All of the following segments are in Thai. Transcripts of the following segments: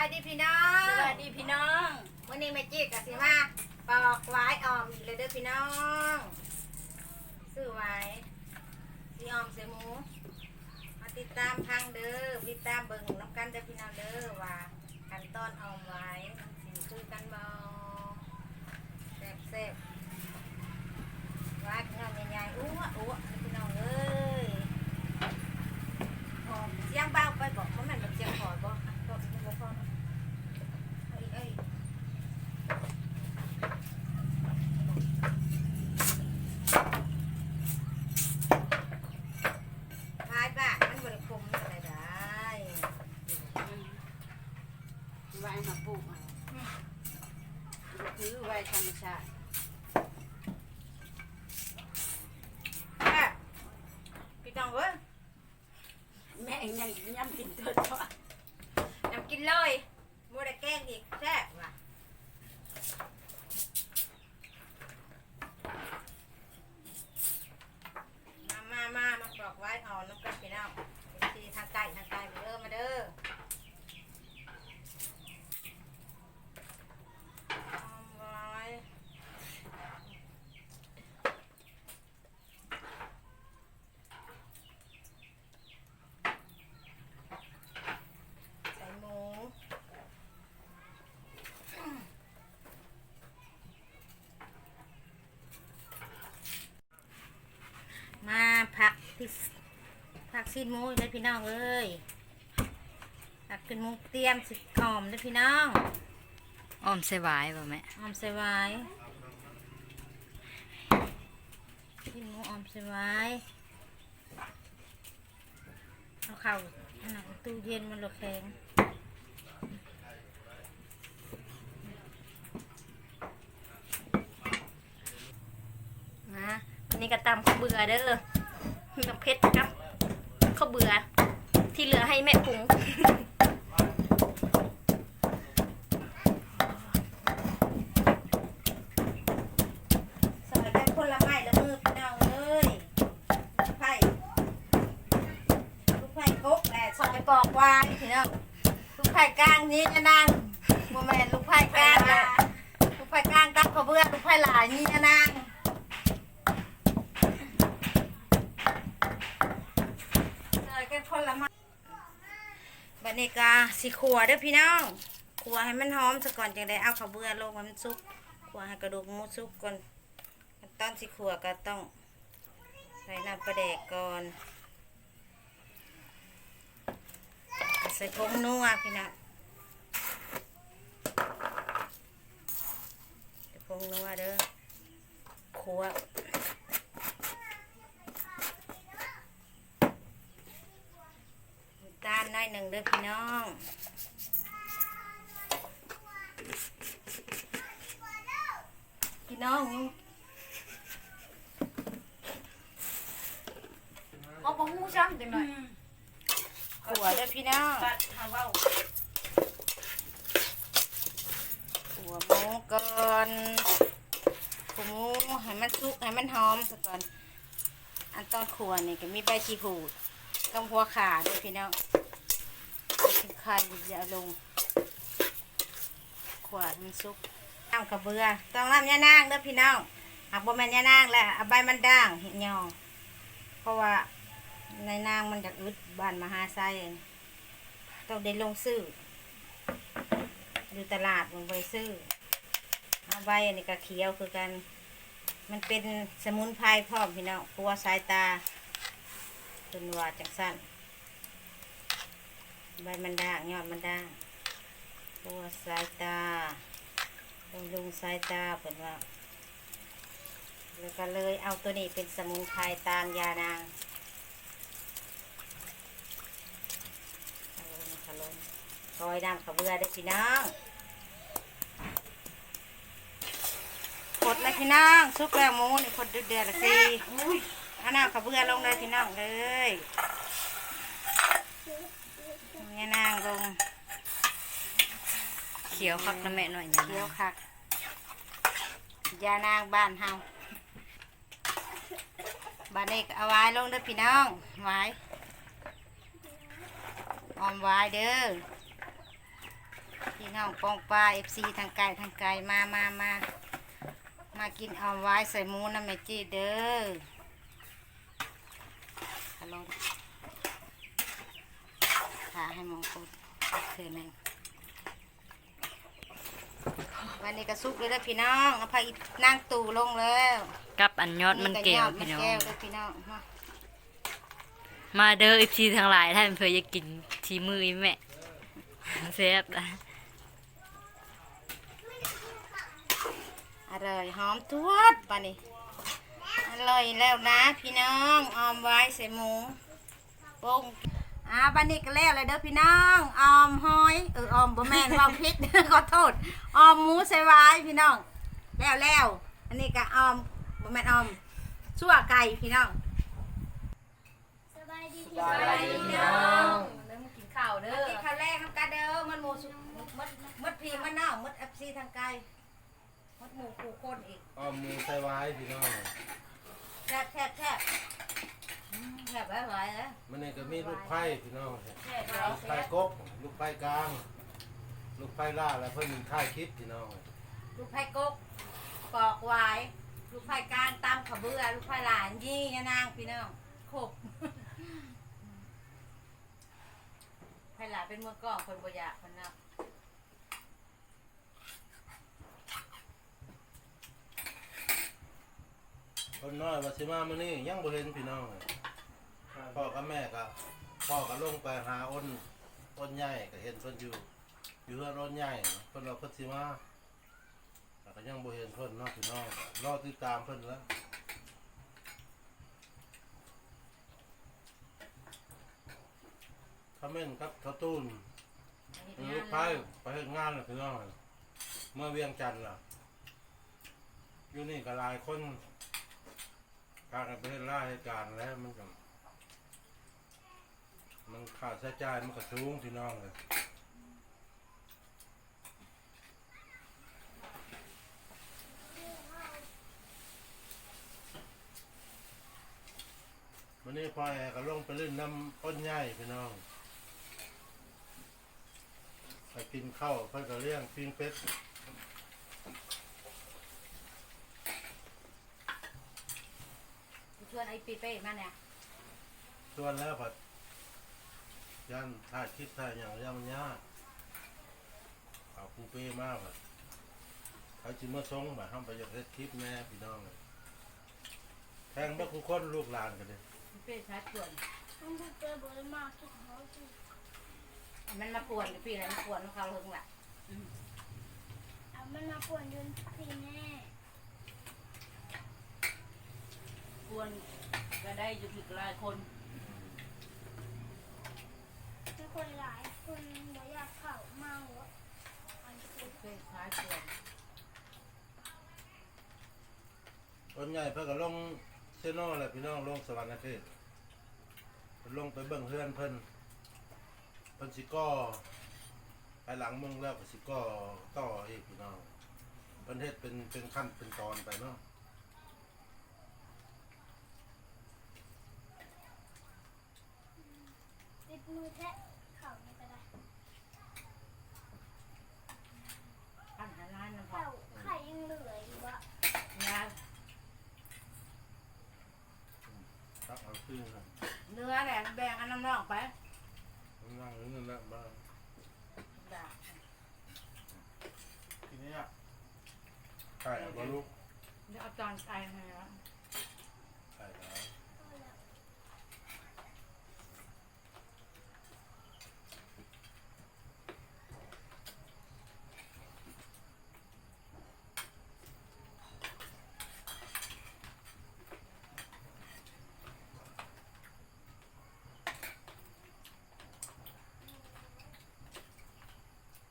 ายดีพี่น้องสวัสดีพี่น้องวันนี้แม่จิ๊กกับสิมาปอกไว้ออมอีกเลยเด้อพี่น้องซื้อไว้สีออมใส่หมูมาติดตามทางเด้อติดตามเบิ่งน้ำกันเด้อพี่น้องเด้อว่าขั้นตอนออมไว้มันสิคือกันบ่แซ่บแซ่บๆไว้พี่น้องใหญ่ๆอ้วอ้วพี่น้องเอ้ยหอมเสียงเบาไปบอกว่ามันแบบเสียงหอดบ่อะก็บ่พอเนาะ เอ้ยเอ้ยพายบ้านมันบริคมอะไรได้ ไว้มาปลูกเอาคือไว้ธรรมชาติ แม่พี่น้องเว้ย แม่ ยังย้ำกินเถิดว่าน้ำกินเลยมัวแต่แกล้งอีกแซ่บว่ะมามามามาปลอกไว้เอาน้ำกันพี่น้องทีทางไก่ทางไก่มาเด้อมาเด้อเอาไว้ ใส่หมูมา ผักที่ผักซีนหมูเลยพี่น้องเอ้ยผักขึ้นหมูเตรียมสิหอมเลยพี่น้องออมใส่หวายป่ะแม่หอมใส่ไว้ซีนหมูหอมใส่ไว้เอาเข่าอันนั้นตู้เย็นมันเหลือแข็งนะวันนี้ก็ตำข้าวเบื่อเด้อมี น้ำเพชรครับข้าวเบื่อ ที่เหลือให้แม่ปรุงสอยกันคนละไม้ละมือพี่น้องเอ้ยลูกไผ่ลูกไผ่กกแหละซอยปอกวายพี่น้องลูกไผ่กลางนี้จะนั่งโมแมนลูกไผ่กลางนะลูกไผ่กลางตักข้าวเบื่อลูกไผ่หลายนี่จะนั่ง เลยก็คนละไมาบั นี้ก็สิขัวเด้อพี่น้องขัวให้มันหอมซะก่อนจังได้เอาข้าวเบื่อลงมันสุกขัวให้กระดูกหมูสุกก่อนตอนสิขัวก็ต้องใส่น้ำปลาแดกก่อนใส่ผงนัวพี่น้องใส่ผงนัวเด้อขัว น้ำตาลน้อยหนึ่งเด้อพี่น้องพี่น้องยังเอาปหูซ้ำจังหน่อยขัวเด้อพี่น้องตัดทาเว้าขัวหมูก่อนขัวหมูให้มันสุกให้มันหอมซะก่อนอันตอนขัวนี่ก็มีใบชีหูดต้องหัวขาเด้อพี่น้องชิ้น ไข่จะเอาลง ขวให้มันสุกน้ำกระเบือต้องน้ำยานางเด้อพี่น้องหากบ่แม่นยานางแล้วเอาใบมันด่างเห็นยองเพราะว่าในนางมันจะอึดบ้านมหาไซต้องได้ลงซื้ออยู่ตลาดมันไปซื้อเอาใบอันนี้ก็เขียวคือกัน มันเป็นสมุนไพรพร้อมพี่น้องปัวสายตาเป็นว่าจังสั้น ใบมันด่างยอดมันด่างปัวสายตาบำรุงสายตาเป็นว่า แล้วก็เลยเอาตัวนี้เป็นสมุนไพรตามยานางเอาลงเอาลงซอยน้ำขาวเบือได้อพี่น้องกดเลยพี่น้องซุปแล้วหมูนี่คนเดือดเดือดละสิเอาน้ำขาวเบือลงเลยพี่น้องเลยเนี่ยนางลงเขียวคักนะแม่หน่อยนะเคี้ยวคักยานางบ้านเฮาบ้านนี้ก็เอาไว้ลงเด้อพี่น้องไว้ออมไว้เด้อพี่น้องปองปลาเอฟซีทางไกลทางไกลมามามามากินเอาไว้ใส่หมูน้ำเมจีเด้อฮัลโหลหาให้มองกุดคืนหนึ่งวันนี้ก็ซุกเลยเด้อพี่น้องเอาพาอีนั่งตู่ลงแล้วกับอันยอดมันแก้วยอดมัพี่น้องแก้วเด้อพี่น้องมามาเด้อ FC ทั้งหลายท่านเพื่อจะกินทีมืออีแม่แซ่บนะอร่อยหอมทวดปะนี่อร่อยแล้วนะพี่น้องออมไว้ใส่หมูปง อ่าบันนี้ก็แล้วเลยเด้อพี่น้องออมหอยเออออมบ่แม่นว่าพิษ ขอโทษออมหมูใส่ไว้พี่น้องแล้วแล้วอันนี้ก็ออมบ่แม่นออมชั่วไก่พี่น้องสบายดีสบายดีพี่น้องเริ่มกินข้าวเด้อกินข้าวแรกน้ำกาเด้อมันหมูสุกมดมดพีมันน้องมดเอฟซีทางไกลมดหมูคูคนอีกอ้อมมือใส่ไว้พี่น้องแทบแทบแทบอืม แทบไว้ไว้เลยมันนี่ก็มีลูกไผ่พี่น้องแทบไว้ลูกไผ่กบลูกไผ่กลาง ลูกไผ่ล่าแล้วเพิ่นถ่ายคลิปพี่น้องลูกไผ่กกปอกไว้ลูกไผ่กลางตามขาวเบือ ลูกไผ่หลานยี่ยะนางพี่น้องขบไผ่หลานเป็นเมื่อก่อนคนบ่อยากคนนับคนน้อยว่าสิมามื้อนี้ยังบ่เห็นพี่น้อง พ่อกับแม่ก็พ่อก็ลงไปหาอ้นอ้นใหญ่ก็เห็นเพิ่นอยู่ อยู่เฮือนอ้นใหญ่เนาะเพิ่นว่าเพิ่นสิมาแต่ก็ยังบ่เห็นเพิ่นเนาะพี่น้องรอติดตามเพิ่นแล้วคอมเมนต์ครับเขาตูนอันลูกงาไผ่ไปเฮ็ดงานน่ะพี่น้องเมื่อเวียงจันทน์ล่ะอยู่นี่ก็หลายคนพากันไปเฮ็ดราเหตุการณ์แล้วมันก็ มันค่าใช้จ่ายมันก็สูงพี่น้องเลยวันนี้พ่อแอก็ลงไปเล่นน้ำต้นใหญ่พี่น้องไปกินข้าวเพื่อนก็เลี้ยงปิ้งเป็ดชวนไอ้ปีเป้มาเนี่ยส่วนแล้วผัด ยันถ่ายคลิปถ่ายอย่างย่ามันยากเอาปูเป้มากผัดเขาจิมาส่งแบบทำไปจากเฮ็ดคลิปแม่พี่น้องเลยแทงบักคุคนลูกหลานกันเลยปีเป้ชาร์จป่วนต้องพูดเจอบ่อยมากคิดเขาสิมันมาป่วนกับพี่อะไรมาป่วนของเขาเฮิงแหละเอามันมาป่วนยนพี่แน่ควรก็ได้อยู่อีกหลายคนมี คนหลายคนบ่อยากเข้ามาหัวอันคือเป้ชาร์จป่วนต้นใหญ่เพื่อนก็ลงเซโน่แหละพี่น้องลงสวรรค์เขตเพิ่นลงไปเบิ่งเพื่อนเพิ่นเพิ่นสิก่อไปหลังเมืองแล้วก็สิก่อต่ออีกพี่น้องเพิ่นเฮ็ดเป็นเป็นขั้นเป็นตอนไปเนาะติดมือแทะเข่านี่ก็ได้ ปั้นหาร้านน้ำพอ เข่าไข่ยังเหลืออยู่วะ นะ ตักเอาขึ้นครับเนื้อแหละแบ่งอันน้ำนอกไปนั่งอยู่นั่นแหละบ้านด่าทีนี้อะไก่เอาบ่ลูกเดี๋ยวเอาจานใส่ให้แล้วไก่แล้ว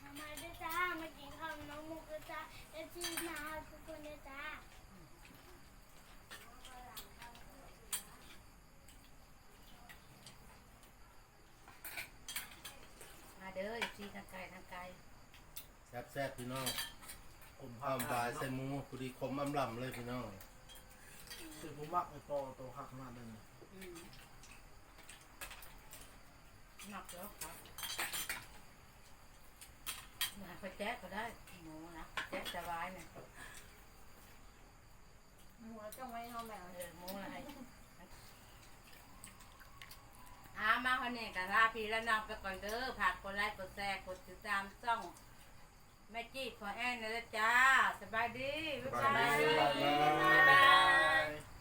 ทำไมด้วยจ้ามากินข้าวน้องมุกด้วยจ้าเอฟซีมาทุกคนด้วยจ้า มา เด้อซีทางไกลทางไกลแซ่บแซ่บๆพี่น้องอ้อมปลายใส่หมูพอดีคมอำลำเลยพี่น้องคือผมมักไอ้โตโตหักขนาดนั้นหนักแล้วครับมาไปไปแจ๊กก็ได้หมูนะแจ๊กสบายเนี่ยหัวจ้องไว้ห้องแมวเออหมูอะไร อามาคนนี้กับลาพี่และน้องไปก่อนเด้อผักคนไลค์กดแชร์กดติดตามช่องแม่จี้ขอแอนนะจ๊ะสบายดีบ๊ายบาย บ๊ายบาย